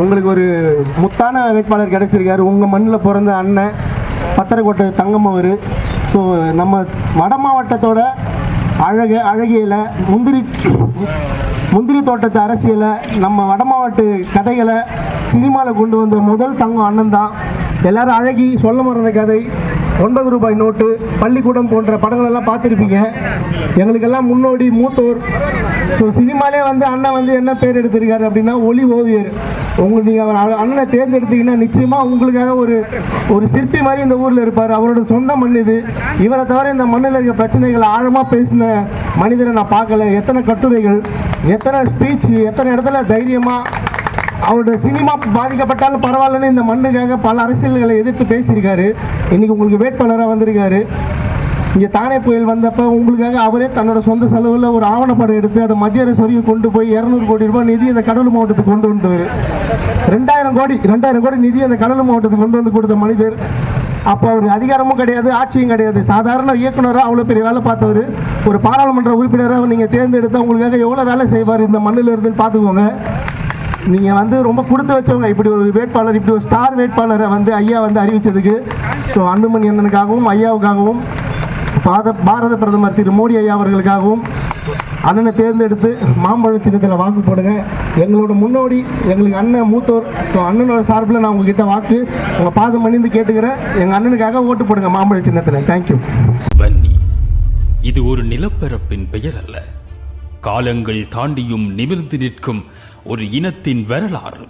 உங்களுக்கு ஒரு முத்தான வேட்பாளர் கிடைச்சிருக்காரு. உங்கள் மண்ணில் பிறந்த அண்ணன் பத்திரக்கோட்டை தங்கம் அவர். ஸோ நம்ம வட மாவட்டத்தோட அழகு அழகியலை முந்திரி முந்திரி தோட்டத்து அரசியலை நம்ம வட மாவட்ட கதைகளை சினிமாவில் கொண்டு வந்த முதல் தங்கம் அண்ணன் தான். எல்லாரும் அழகி சொல்ல மறந்த கதை ஒன்பது ரூபாய் நோட்டு பள்ளிக்கூடம் போன்ற படங்களெல்லாம் பார்த்துருப்பீங்க. எங்களுக்கெல்லாம் முன்னோடி மூத்தோர் ஸோ சினிமாலே வந்து அண்ணன் வந்து என்ன பேர் எடுத்திருக்காரு அப்படின்னா ஒளி ஓவியர். உங்களுக்கு நீங்கள் அவர் அண்ணனை தேர்ந்தெடுத்தீங்கன்னா நிச்சயமாக உங்களுக்காக ஒரு ஒரு சிற்பி மாதிரி இந்த ஊரில் இருப்பார். அவரோட சொந்த மண் இது. இவரை தவிர இந்த மண்ணில் இருக்க பிரச்சனைகளை ஆழமாக பேசின மனிதரை நான் பார்க்கல. எத்தனை கட்டுரைகள் எத்தனை ஸ்பீச் எத்தனை இடத்துல தைரியமாக அவரோட சினிமா பாதிக்கப்பட்டாலும் பரவாயில்லன்னு இந்த மண்ணுக்காக பல அரசியல்களை எதிர்த்து பேசியிருக்காரு. இன்றைக்கி உங்களுக்கு வேட்பாளராக வந்திருக்காரு. இங்கே தானே புயல் வந்தப்போ உங்களுக்காக அவரே தன்னோட சொந்த செலவில் ஒரு ஆவணப்படம் எடுத்து அதை மத்திய அரசு வரைக்கும் கொண்டு போய் இரநூறு கோடி ரூபாய் நிதி இந்த கடலூர் மாவட்டத்துக்கு கொண்டு வந்தவர். ரெண்டாயிரம் கோடி ரெண்டாயிரம் கோடி நிதி அந்த கடலூர் மாவட்டத்துக்கு கொண்டு வந்து கொடுத்த மனிதர். அப்போ அவர் அதிகாரமும் கிடையாது ஆட்சியும் கிடையாது. சாதாரண இயக்குனராக அவ்வளோ பெரிய வேலை பார்த்தவர். ஒரு பாராளுமன்ற உறுப்பினராக நீங்கள் தேர்ந்தெடுத்து உங்களுக்காக எவ்வளோ வேலை செய்வார் இந்த மண்ணில் இருந்துன்னு பார்த்துக்கோங்க. நீங்கள் வந்து ரொம்ப கொடுத்து வச்சவங்க. இப்படி ஒரு வேட்பாளர் இப்படி ஒரு ஸ்டார் வேட்பாளரை வந்து ஐயா வந்து அறிவித்ததுக்கு ஸோ அன்புமணி அண்ணனுக்காகவும் ஐயாவுக்காகவும் பாத பாரத பிரதமர் திரு மோடி ஐயா அவர்களுக்காகவும் அண்ணனை தேர்ந்தெடுத்து மாம்பழ சின்னத்தில் வாக்கு போடுங்க. எங்களோட முன்னோடி எங்களுக்கு அண்ணன் மூத்தோர் ஸோ அண்ணனோட சார்பில் நான் உங்ககிட்ட வாக்கு உங்கள் பாதம் மணிந்து கேட்டுக்கிறேன். எங்கள் அண்ணனுக்காக ஓட்டு போடுங்க மாம்பழ சின்னத்தில். தேங்க்யூ வன்னி இது ஒரு நிலப்பரப்பின் பெயர் அல்ல காலங்கள் தாண்டியும் நிமிர்ந்து நிற்கும் ஒரு இனத்தின் வரலாறு.